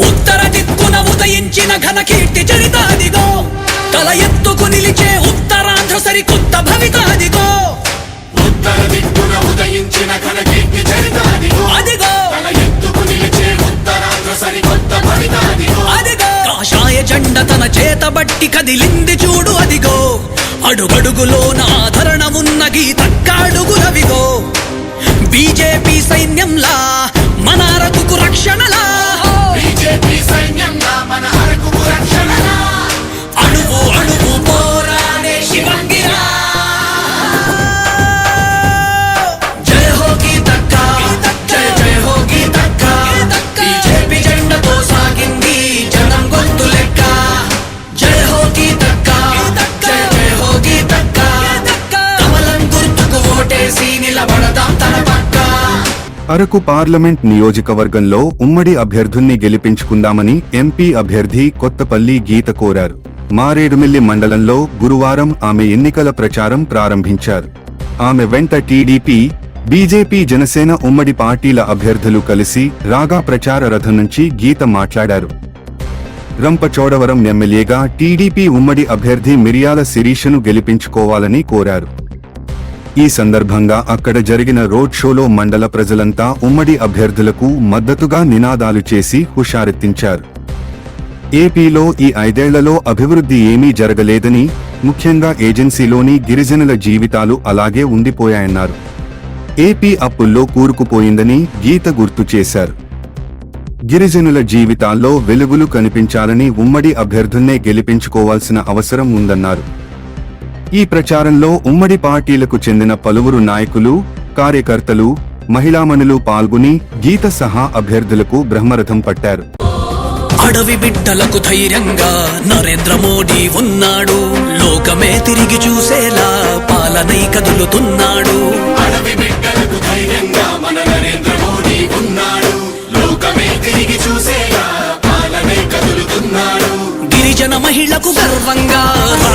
ఉత్తర దిక్కున ఉదయించిన ఘన కీర్తి చరిత అదిగో తల ఎత్తుకు నిలిచే ఉత్తరాంధ్ర సరికొత్త భవిత అదిగో ఉత్తర దిక్కున ఉదయించిన ఘన కీర్తి చరిత అదిగో. తల ఎత్తుకు నిలిచే ఉత్తరాంధ్ర సరికొత్త భవిత అదిగో. కాషాయ జెండ తన చేతబట్టి కదిలింది చూడు అదిగో. అడుగడుగులోన ఆదరణ ఉన్న గీతక్కాడుగులవిగో బీజేపీ సైన్యంలా నిలబడదాం తన అరకు పార్లమెంట్ నియోజకవర్గంలో ఉమ్మడి అభ్యర్థుల్ని గెలిపించుకుందామని ఎంపీ అభ్యర్థి కొత్తపల్లి గీత కోరారు. మారేడుమిల్లి మండలంలో గురువారం ఆమె ఎన్నికల ప్రచారం ప్రారంభించారు. ఆమె వెంట టీడీపీ బీజేపీ జనసేన ఉమ్మడి పార్టీల అభ్యర్థులు కలిసి రాగా ప్రచార రథం నుంచి గీత మాట్లాడారు. రంపచోడవరం ఎమ్మెల్యేగా టీడీపీ ఉమ్మడి అభ్యర్థి మిరియాల శిరీషను గెలిపించుకోవాలని కోరారు. ఈ సందర్భంగా అక్కడ జరిగిన రోడ్ షోలో మండల ప్రజలంతా ఉమ్మడి అభ్యర్థులకు మద్దతుగా నినాదాలు చేసి హుషారెత్తించారు. ఏపీలో ఈ ఐదేళ్ళలో అభివృద్ధి ఏమీ జరగలేదని ముఖ్యంగా ఏజెన్సీలోని గిరిజనుల జీవితాలు అలాగే ఉండిపోయాయన్నారు. ఏపీ అప్పుల్లో కూరుకుపోయిందని గీత గుర్తు చేశారు. గిరిజనుల జీవితాల్లో వెలుగులు కనిపించాలని ఉమ్మడి అభ్యర్థుల్నే గెలిపించుకోవాల్సిన అవసరం ఉందన్నారు. ఈ ప్రచారంలో ఉమ్మడి పార్టీలకు చెందిన పలువురు నాయకులు కార్యకర్తలు మహిళామణులు పాల్గొని గీత సహా అభ్యర్థులకు బ్రహ్మరథం పట్టారు. అడవి బిడ్డలకు ధైర్యంగా నరేంద్ర మోడీ ఉన్నాడు. లోకమే తిరిగి చూసేలా పాలనై కదులుతున్నాడు. అడవి బిడ్డలకు ధైర్యంగా మన నరేంద్ర మోడీ ఉన్నాడు. లోకమే తిరిగి చూసేలా పాలనే కదులుతున్నాడు. గిరిజన మహిళకు గర్వంగా